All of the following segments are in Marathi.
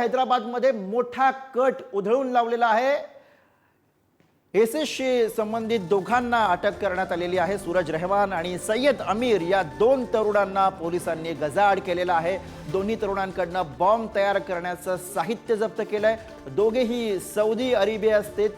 हैदराबादमध्ये मोठा कट उधळून लावलेला आहे. एसएसशी संबंधित दोघांना अटक करण्यात आलेली आहे सूरज रहमान आणि सय्यद अमीर. या दोन तरुणांना पोलिसांनी गजाआड केलेला आहे. दोन्ही तरुणांकडनं बॉम्ब तयार करण्याचं साहित्य जप्त केलंय. दोघेही सौदी अरेबिया स्थित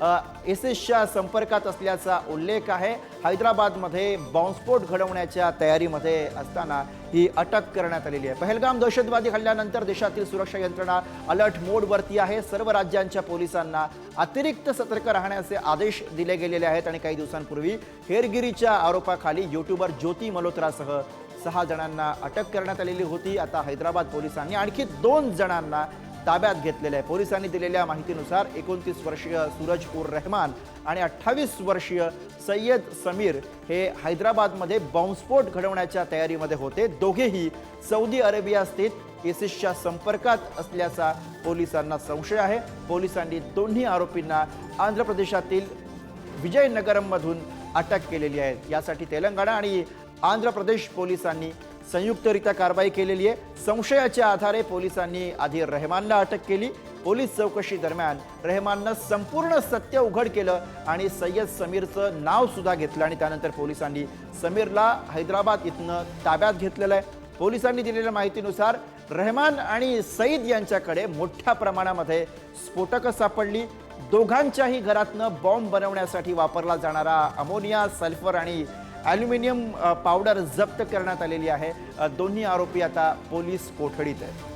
एस एसच्या संपर्कात असल्याचा उल्लेख आहे. हैदराबादमध्ये बॉम्बस्फोट घडवण्याच्या तयारीमध्ये असताना ही अटक करण्यात आलेली आहे. पहलगाम दहशतवादी हल्ल्यानंतर देशातील सुरक्षा यंत्रणा अलर्ट मोडवरती आहे. सर्व राज्यांच्या पोलिसांना अतिरिक्त सतर्क राहण्याचे आदेश दिले गेलेले आहेत आणि काही दिवसांपूर्वी हेरगिरीच्या आरोपाखाली युट्यूबर ज्योती मल्होत्रासह सहा जणांना अटक करण्यात आलेली होती. आता हैदराबाद पोलिसांनी आणखी दोन जणांना ताब्यात घेतलेलं आहे. पोलिसांनी दिलेल्या माहितीनुसार एकोणतीस वर्षीय सूरज उर रहमान आणि अठ्ठावीस वर्षीय सय्यद समीर हे हैदराबादमध्ये बॉम्बस्फोट घडवण्याच्या तयारीमध्ये होते. दोघेही सौदी अरेबिया स्थित इसिसच्या संपर्कात असल्याचा पोलिसांना संशय आहे. पोलिसांनी दोन्ही आरोपींना आंध्र प्रदेशातील विजयनगरममधून अटक केलेली आहे. यासाठी तेलंगणा आणि आंध्र प्रदेश पोलिसांनी संयुक्तरित्या कारवाई केलेली आहे. संशयाच्या आधारे पोलिसांनी आधी रहमानला अटक केली. पोलीस चौकशी दरम्यान रहमाननं संपूर्ण सत्य उघड केलं आणि सय्यद समीरचं नाव सुद्धा घेतलं आणि त्यानंतर पोलिसांनी समीरला हैदराबाद इथनं ताब्यात घेतलेलं आहे. पोलिसांनी दिलेल्या माहितीनुसार रहमान आणि सईद यांच्याकडे मोठ्या प्रमाणामध्ये स्फोटकं सापडली. दोघांच्याही घरातनं बॉम्ब बनवण्यासाठी वापरला जाणारा अमोनिया सल्फर आणि ॲल्युमिनियम पावडर जप्त करण्यात आलेली आहे. दोन्ही आरोपी आता पोलीस कोठडीत आहेत.